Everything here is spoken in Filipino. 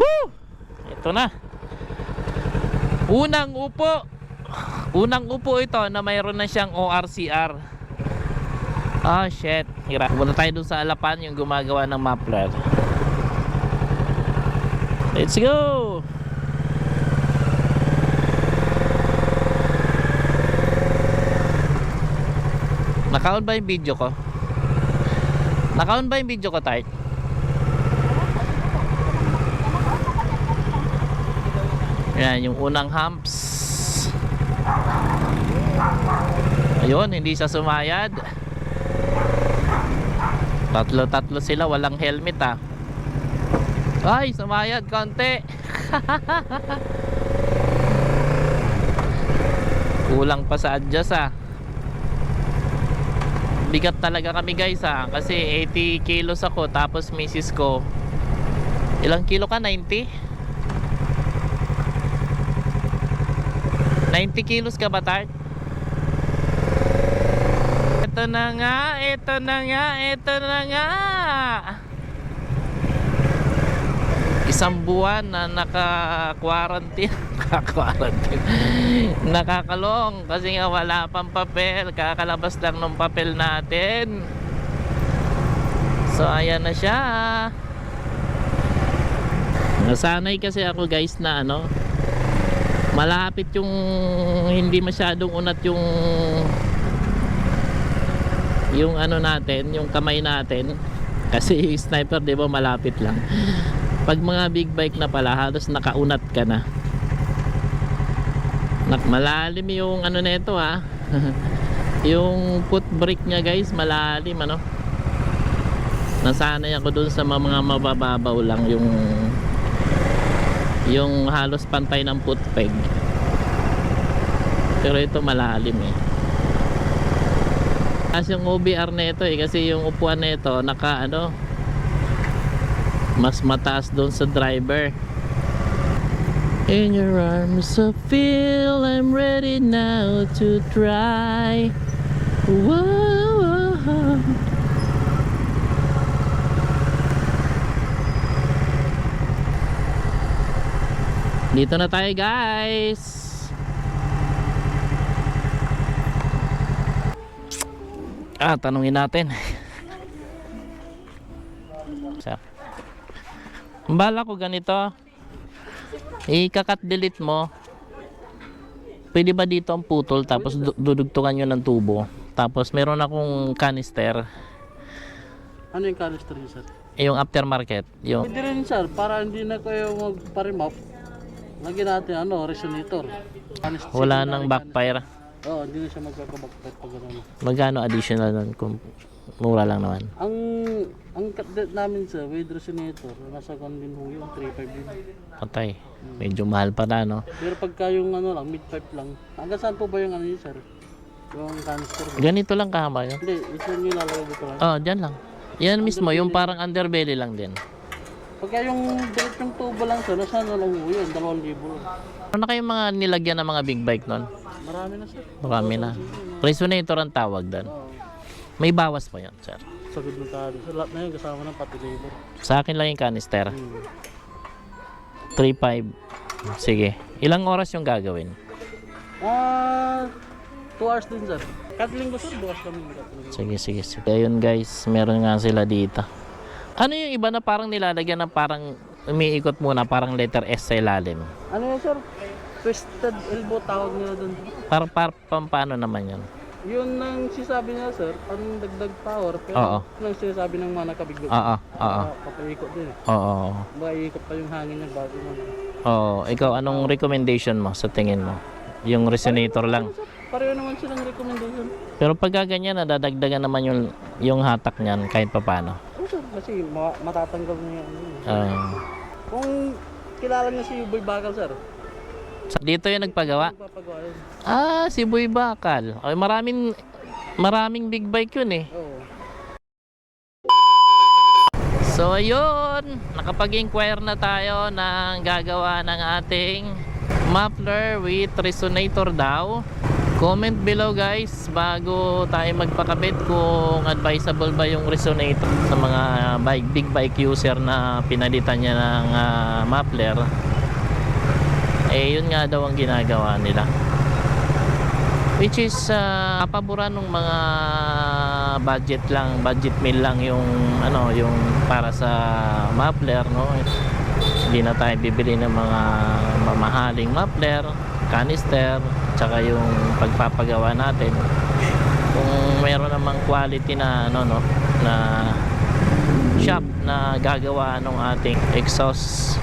Whew! Ito na. Unang upo. Unang upo ito na mayroon na siyang ORCR. Ah, shit. Hira. Punta tayo dun sa Alapan yung gumagawa ng muffler. Let's go! Naka-on ba yung video ko? Naka-on ba yung video ko, Tart? Yan, yung unang humps. Ayun, hindi siya sumayad. Tatlo-tatlo sila, walang helmet ah. Ay, sumayad konti. Kulang pa sa adjust ah. Bigat talaga kami guys ah. Kasi 80 kilos ako tapos misis ko. Ilang kilo ka? 90? 90 kilos ka ba, Tart? Ito na nga, ito na nga, ito na nga. Isang buwan na naka-quarantine. Naka-quarantine. Nakakalong kasi nga wala pang papel. Kakalabas lang ng papel natin. So, ayan na siya. Nasanay kasi ako guys na ano, malapit yung hindi masyadong unat yung yung ano natin, yung kamay natin kasi sniper 'di ba malapit lang. Pag mga big bike na pala halos nakaunat ka na. Nak malalim yung ano nito ha. yung foot brake niya guys, malalim ano. Nasanay ako dun sa mga mabababaw lang yung yung halos pantay ng foot peg pero ito malalim eh. Kasi yung OBR na ito eh kasi yung upuan na ito naka ano mas mataas doon sa driver. In your arms I feel I'm ready now to try. Whoa, Dito na tayo guys. Ah, tanungin natin. Sir Bala ko ganito. I-cut delete mo. Pwede ba dito ang putol? Tapos du- dudugtungan nyo ng tubo. Tapos meron akong canister. Ano yung canister niyo, sir? Yung aftermarket. Yung Pwede rin, sir, para hindi na kayo magparimap. Lagyan natin, ano, resonator. Wala nang backfire Oo, hindi na siya magkakabackfire pag ano. Magkano additional nun kung mura lang naman Ang, ang cut date namin, sir, with resonator, nasa kan din ho yung 3.5 din. Patay Medyo mahal pa na no Pero pagka yung ano lang, mid-pipe lang. Hanggang saan po ba yung ano yun, sir? Yung canister. Ganito lang kahaba yun Hindi, ito yung nilalagay dito lang. Oh, dyan lang. Yan mismo, yung parang underbelly lang din. Pagka yung direct yung tubo lang, sir, nasa ano lang yun, 2,000. Ano na kayong mga nilagyan ng mga big bike nun? Marami na, sir. Marami na. Resonator ang tawag doon. Oo. May bawas pa yun, sir. Sagod na tayo. Sa lahat na yun, kasama ng pati labor. Sa akin lang yung canister. Hmm. 3.5. Sige. Ilang oras yung gagawin? Ah, 2 hours din sir. Kadling ko sir, bukas kami kadling. Sige, sige, sige. Ayun guys, meron nga sila dito. Ano yung iba na parang nilalagyan ng parang umiikot muna, parang letter S sa ilalim? Ano yun sir? Twisted elbow tawag nila dun. Para, para, paano naman yun? Yun ang sinasabi niya sir, ang dagdag power. Pero Oo. yun ang sinasabi ng mga nakabiglo. Oo, oo, Papaikot din oo. Baka iikot pa yung hangin niya bago mo. Oo, ikaw anong recommendation mo sa tingin mo? Yung resonator lang. Pareho naman silang recommendation. Pero pag gaganyan, nadadagdagan naman yung, yung hatak niyan kahit papano. Kasi ma- matatanggal niya yung ano yun. Ah. Kung kilala niya si Boy Bakal sir, dito yung nagpagawa. yun. Ah, si Boy Bakal. Ay, maraming maraming big bike yun eh. Oo. So ayun, nakapag-inquire na tayo ng gagawa ng ating muffler with resonator daw. Comment below guys bago tayo magpakabit kung advisable ba yung resonator sa mga bike, big bike user na pinalitan niya ng ah, muffler. Eh yun nga daw ang ginagawa nila. Which is uh, paboran ng mga budget lang, budget meal lang yung ano, yung para sa muffler, no. Hindi na tayo bibili ng mga mamahaling muffler, canister, tsaka yung pagpapagawa natin. Kung meron namang quality na ano no, na shop na gagawa ng ating exhaust